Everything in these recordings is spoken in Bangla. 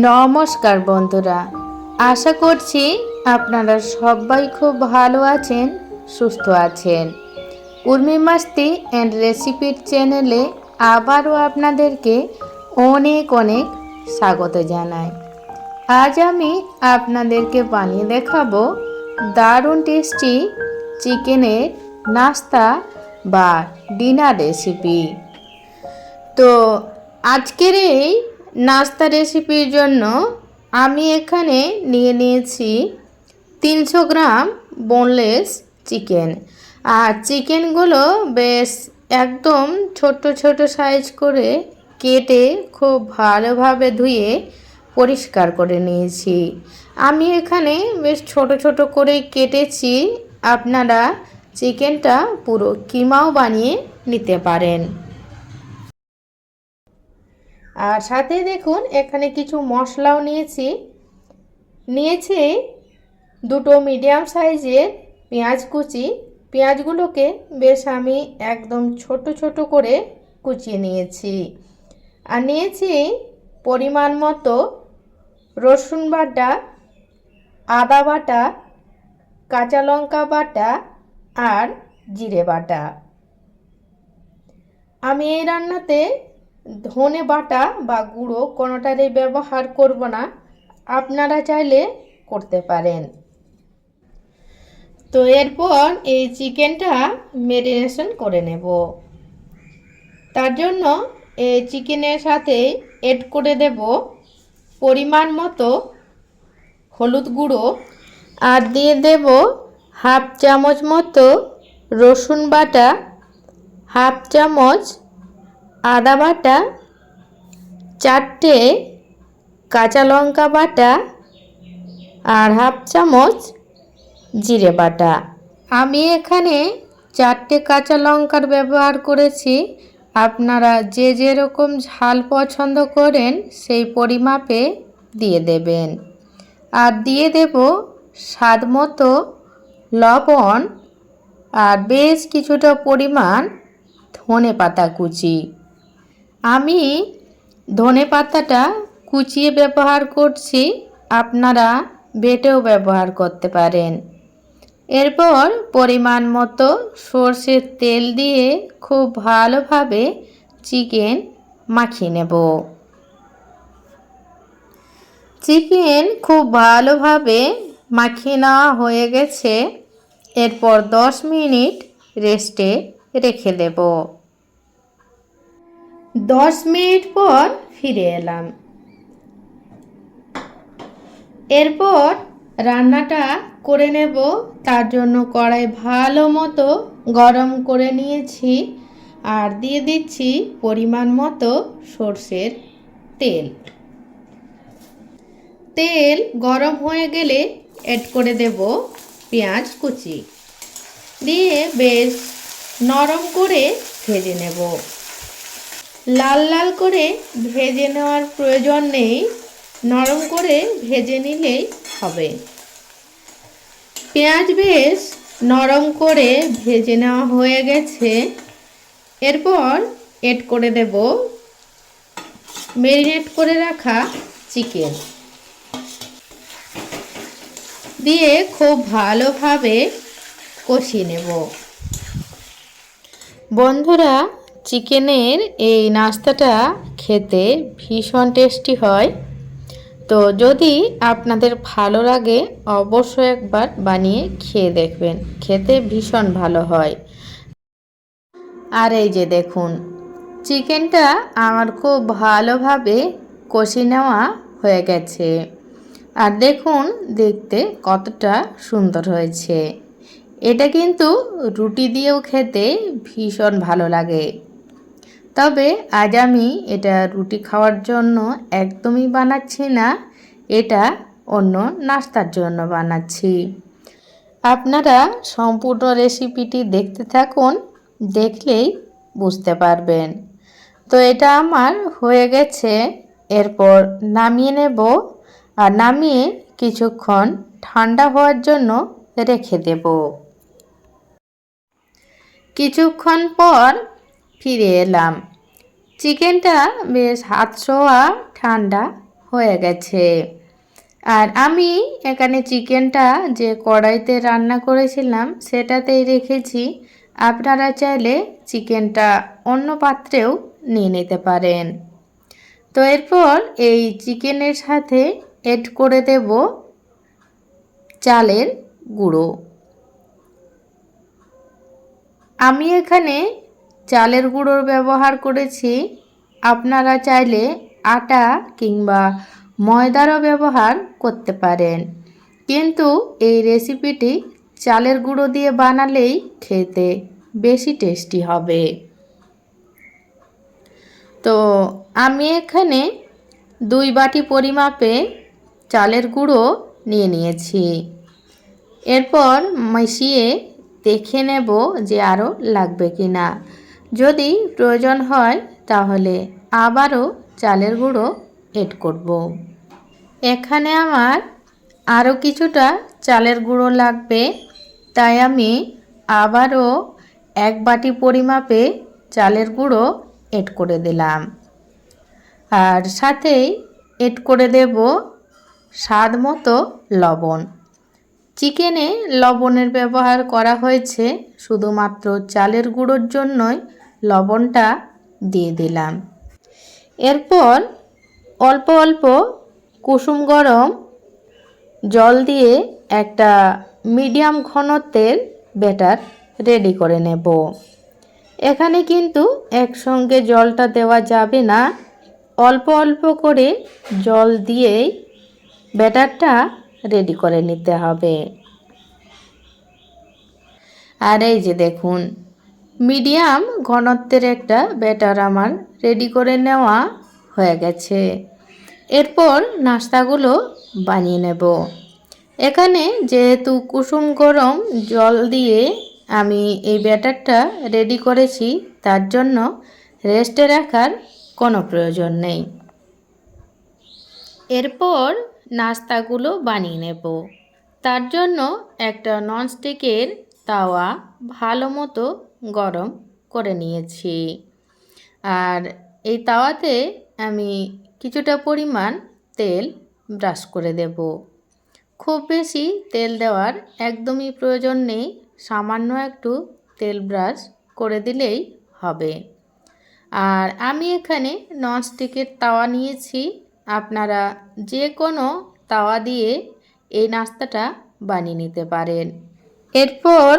নমস্কার বন্ধুরা। আশা করছি আপনারা সবাই খুব ভালো আছেন, সুস্থ আছেন। উর্মি মাস্তি অ্যান্ড রেসিপির চ্যানেলে আবারও আপনাদেরকে অনেক অনেক স্বাগত জানাই। আজ আমি আপনাদেরকে বানিয়ে দেখাবো দারুণ টেস্টি চিকেনের নাস্তা বা ডিনার রেসিপি। তো আজকের এই নাস্তা রেসিপির জন্য আমি এখানে নিয়ে নিয়েছি তিনশো গ্রাম বোনলেস চিকেন আর চিকেনগুলো বেশ একদম ছোট ছোট সাইজ করে কেটে খুব ভালোভাবে ধুয়ে পরিষ্কার করে নিয়েছি। আমি এখানে বেশ ছোট ছোট করে কেটেছি। আপনারা চিকেনটা পুরো কিমাও বানিয়ে নিতে পারেন। আর সাথে দেখুন, এখানে কিছু মশলাও নিয়েছি। নিয়েছি দুটো মিডিয়াম সাইজের পেঁয়াজ কুচি। পেঁয়াজগুলোকে বেশ আমি একদম ছোট ছোট করে কুচিয়ে নিয়েছি। আর নিয়েছি পরিমাণ মতো রসুন বাটা, আদা বাটা, কাঁচা লঙ্কা বাটা আর জিরে বাটা। আমি এই রান্নাতে ধনে বাটা বা গুঁড়ো কোনোটারই ব্যবহার করব না। আপনারা চাইলে করতে পারেন। তো এরপর এই চিকেনটা মেরিনেশন করে নেব। তার জন্য এই চিকেনের সাথে এড করে দেব পরিমাণ মতো হলুদ গুঁড়ো আর দিয়ে দেব হাফ চামচ মতো রসুন বাটা, হাফ চামচ আদা বাটা, চারটে কাঁচা লঙ্কা বাটা, আর হাফ চামচ জিরে বাটা। আমি এখানে চারটে কাঁচা লঙ্কার ব্যবহার করেছি। আপনারা যে যেরকম ঝাল পছন্দ করেন, সেই পরিমাপে দিয়ে দেবেন। আর দিয়ে দেব স্বাদ মতো লবণ আর বেশ কিছুটা পরিমাণ ধনে পাতা কুচি। আমি ধনে পাতাটা কুচিয়ে ব্যবহার করছি, আপনারা বেটেও ব্যবহার করতে পারেন। এরপর পরিমাণ মতো সর্ষের তেল দিয়ে খুব ভালোভাবে চিকেন মাখিয়ে নেব। চিকেন খুব ভালোভাবে মাখিয়ে নেওয়া হয়ে গেছে। এরপর দশ মিনিট রেস্টে রেখে দেব। দশ মিনিট পর ফিরে এলাম। এরপর রান্নাটা করে নেব। তার জন্য কড়াই ভালো মতো গরম করে নিয়েছি আর দিয়ে দিচ্ছি পরিমাণ মতো সর্ষের তেল। তেল গরম হয়ে গেলে অ্যাড করে দেব পেঁয়াজ কুচি। দিয়ে বেশ নরম করে ভেজে নেব। লাল লাল করে ভেজে নেওয়ার প্রয়োজন নেই। নরম করে ভেজে নিলেই হবে। পেঁয়াজ বেশ নরম করে ভেজে নেওয়া হয়ে গেছে। এরপর এড করে দেব মেরিনেট করে রাখা চিকেন। দিয়ে খুব ভালোভাবে কষিয়ে নেব। বন্ধুরা চিকেনের এই নাস্তাটা খেতে ভীষণ টেস্টি হয়। তো যদি আপনাদের ভালো লাগে, অবশ্যই একবার বানিয়ে খেয়ে দেখবেন। খেতে ভীষণ ভালো হয়। আর এই যে দেখুন, চিকেনটা আমার খুব ভালোভাবে কষি নেওয়া হয়ে গেছে। আর দেখুন, দেখতে কতটা সুন্দর হয়েছে। এটা কিন্তু রুটি দিয়েও খেতে ভীষণ ভালো লাগে। তবে আজ আমি এটা রুটি খাওয়ার জন্য একদমই বানাচ্ছি না, এটা অন্য নাস্তার জন্য বানাচ্ছি। আপনারা সম্পূর্ণ রেসিপিটি দেখতে থাকুন, দেখলেই বুঝতে পারবেন। তো এটা আমার হয়ে গেছে, এরপর নামিয়ে নেব আর নামিয়ে কিছুক্ষণ ঠান্ডা হওয়ার জন্য রেখে দেব। কিছুক্ষণ পর ফিরে এলাম। চিকেনটা বেশ হাত ছোঁয়া ঠান্ডা হয়ে গেছে। আর আমি এখানে চিকেনটা যে কড়াইতে রান্না করেছিলাম, সেটাতেই রেখেছি। আপনারা চাইলে চিকেনটা অন্য পাত্রেও নিয়ে নিতে পারেন। তো এরপর এই চিকেনের সাথে এড করে দেব চালের গুঁড়ো। আমি এখানে চালের গুঁড়োর ব্যবহার করেছি। আপনারা চাইলে আটা কিংবা ময়দারও ব্যবহার করতে পারেন। কিন্তু এই রেসিপিটি চালের গুঁড়ো দিয়ে বানালেই খেতে বেশি টেস্টি হবে। তো আমি এখানে দুই বাটি পরিমাপে চালের গুঁড়ো নিয়ে নিয়েছি। এরপর মিশিয়ে দেখে নেব যে আরও লাগবে কি না যদি প্রয়োজন হয় তাহলে আবারও চালের গুঁড়ো এড করব। এখানে আমার আরও কিছুটা চালের গুঁড়ো লাগবে, তাই আমি আবারও এক বাটি পরিমাপে চালের গুঁড়ো এড করে দিলাম আর সাথেই এড করে দেব স্বাদ মতো লবণ চিকেনে লবণের ব্যবহার করা হয়েছে শুধুমাত্র চালের গুঁড়োর জন্যই লবণটা দিয়ে দিলাম। এরপর অল্প অল্প কুসুম গরম জল দিয়ে একটা মিডিয়াম ঘনত্বের ব্যাটার রেডি করে নেব। এখানে কিন্তু একসঙ্গে জলটা দেওয়া যাবে না। অল্প অল্প করে জল দিয়েই ব্যাটারটা রেডি করে নিতে হবে। আর এই যে দেখুন মিডিয়াম ঘনত্বের একটা ব্যাটার আমার রেডি করে নেওয়া হয়ে গেছে। এরপর নাস্তাগুলো বানিয়ে নেব। এখানে যেহেতু কুসুম গরম জল দিয়ে আমি এই ব্যাটারটা রেডি করেছি, তার জন্য রেস্টে রাখার কোনো প্রয়োজন নেই। এরপর নাস্তাগুলো বানিয়ে নেব। তার জন্য একটা ননস্টিকের তাওয়া ভালো মতো গরম করে নিয়েছি। আর এই তাওয়াতে আমি কিছুটা পরিমাণ তেল ব্রাশ করে দেব। খুব বেশি তেল দেওয়ার একদমই প্রয়োজন নেই, সামান্য একটু তেল ব্রাশ করে দিলেই হবে। আর আমি এখানে ননস্টিকের তাওয়া নিয়েছি। আপনারা যে কোনো তাওয়া দিয়ে এই নাস্তাটা বানিয়ে নিতে পারেন। এরপর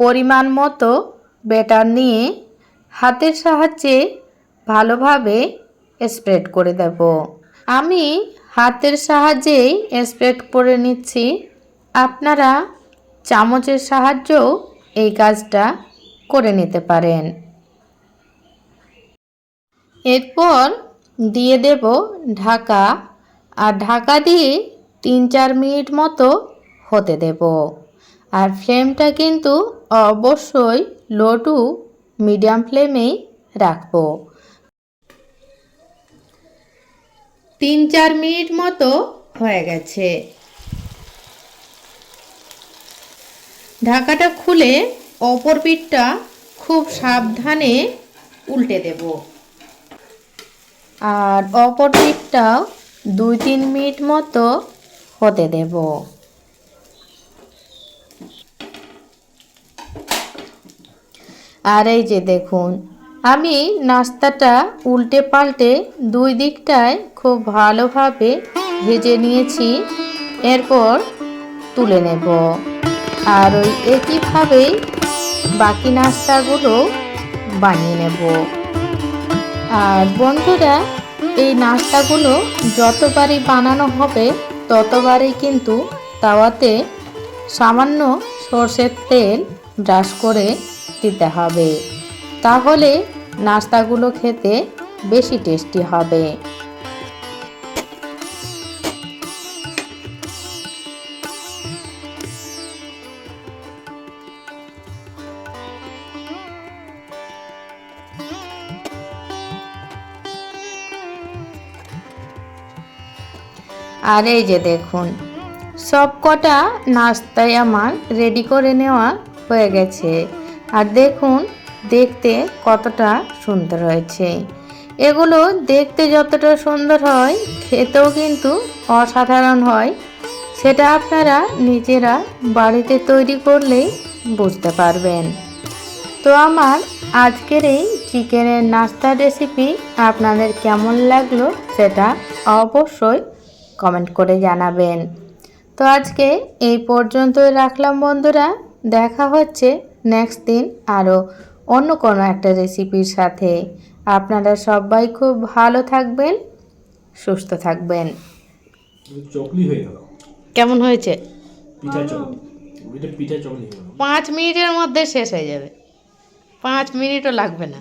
পরিমাণ মতো ব্যাটার নিয়ে হাতের সাহায্যে ভালোভাবে স্প্রেড করে দেব। আমি হাতের সাহায্যেই স্প্রেড করে নিচ্ছি। আপনারা চামচের সাহায্যেও এই কাজটা করে নিতে পারেন। এরপর দিয়ে দেব ঢাকা। আর ঢাকা দিয়ে তিন চার মিনিট মতো হতে দেব। আর ফ্লেমটা কিন্তু অবশ্যই লো টু মিডিয়াম ফ্লেমেই রাখব। তিন চার মিনিট মতো হয়ে গেছে। ঢাকাটা খুলে অপর পিঠটা খুব সাবধানে উল্টে দেব। আর অপর পিঠটা দুই তিন মিনিট মতো হতে দেব। আর এই যে দেখুন, আমি নাস্তাটা উল্টে পাল্টে দুই দিকটায় খুব ভালোভাবে ভেজে নিয়েছি। এরপর তুলে নেব। আর ওই একইভাবেই বাকি নাস্তাগুলো বানিয়ে নেব। আর বন্ধুরা, এই নাস্তাগুলো যতবারই বানানো হবে, ততবারই কিন্তু তাওয়াতে সামান্য সর্ষের তেল ব্রাশ করে দিতে হবে। তাহলে নাস্তাগুলো খেতে বেশি টেস্টি হবে। আর এই যে দেখুন সব কটা নাস্তায় আমার রেডি করে নেওয়া হয়ে গেছে। আর দেখুন, দেখতে কতটা সুন্দর হয়েছে। এগুলো দেখতে যতটা সুন্দর হয়, খেতেও কিন্তু অসাধারণ হয়। সেটা আপনারা নিজেরা বাড়িতে তৈরি করলেই বুঝতে পারবেন। তো আমার আজকের এই চিকেনের নাস্তার রেসিপি আপনাদের কেমন লাগল সেটা অবশ্যই কমেন্ট করে জানাবেন। তো আজকে এই পর্যন্তই রাখলাম বন্ধুরা, দেখা হচ্ছে নেক্সট দিন আরও অন্য কোনো একটা রেসিপির সাথে আপনারা সবাই খুব ভালো থাকবেন সুস্থ থাকবেন। কেমন হয়েছে? পিঠা চকলি। এটা পিঠা চকলি হয়ে গেল। পাঁচ মিনিটের মধ্যে শেষ হয়ে যাবে। পাঁচ মিনিটও লাগবে না।